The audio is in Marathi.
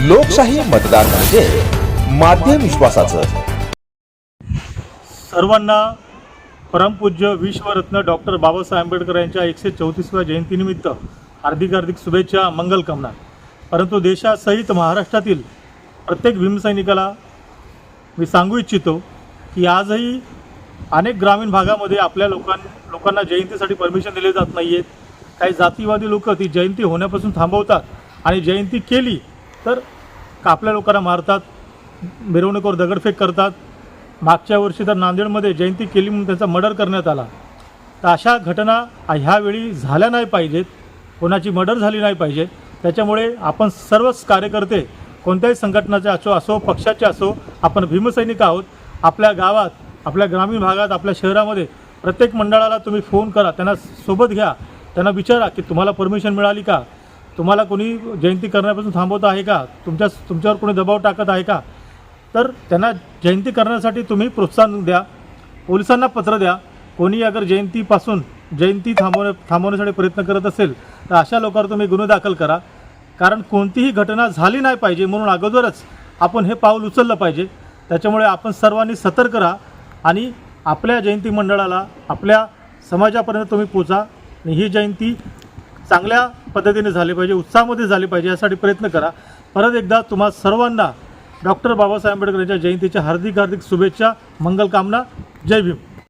लोकशाही मतदान म्हणजे माध्यम विश्वासाचं. सर्वांना परमपूज्य विश्वरत्न डॉक्टर बाबासाहेब आंबेडकर यांच्या एकशे चौतीसव्या जयंतीनिमित्त हार्दिक हार्दिक शुभेच्छा मंगलकामना परंतु देशासहित महाराष्ट्रातील प्रत्येक भीमसैनिकाला मी सांगू इच्छितो की आजही अनेक ग्रामीण भागामध्ये आपल्या लोकां लोकांना जयंतीसाठी परमिशन दिले जात नाही आहेत काही जातीवादी लोक ती जयंती होण्यापासून थांबवतात आणि जयंती केली तर आपल्या लोकांना मारतात मिरवणुकीवर दगडफेक करतात. मागच्या वर्षी तर नांदेडमध्ये जयंती केली म्हणून त्यांचा मर्डर करण्यात आला. तर अशा घटना ह्यावेळी झाल्या नाही पाहिजेत. कोणाची मर्डर झाली नाही पाहिजे त्याच्यामुळे आपण सर्वच कार्यकर्ते कोणत्याही संघटनाचे असो असो पक्षाचे असो आपण भीमसैनिक आहोत. आपल्या गावात आपल्या ग्रामीण भागात आपल्या शहरामध्ये प्रत्येक मंडळाला तुम्ही फोन करा. त्यांना सोबत घ्या. त्यांना विचारा की तुम्हाला परमिशन मिळाली का? तुम्हाला कोणी जयंती करण्यापासून थांबवत आहे का? तुमच्या तुमच्यावर कोणी दबाव टाकत आहे का? तर त्यांना जयंती करण्यासाठी तुम्ही प्रोत्साहन द्या. पोलिसांना पत्र द्या. कोणी अगर जयंतीपासून जयंती थांबवण्या थांबवण्यासाठी प्रयत्न करत असेल तर अशा लोकांवर तुम्ही गुन्हे दाखल करा. कारण कोणतीही घटना झाली नाही पाहिजे म्हणून अगोदरच आपण हे पाऊल उचललं पाहिजे. त्याच्यामुळे आपण सर्वांनी सतर्क राहा आणि आपल्या जयंती मंडळाला आपल्या समाजापर्यंत तुम्ही पोचा आणि ही जयंती चांगल्या पद्धतीने झाले पाहिजे उत्साहामध्ये झाले पाहिजे यासाठी प्रयत्न करा. परत एकदा तुम्हा सर्वांना डॉक्टर बाबासाहेब आंबेडकर यांच्या जयंतीच्या हार्दिक हार्दिक शुभेच्छा मंगलकामना जय भीम.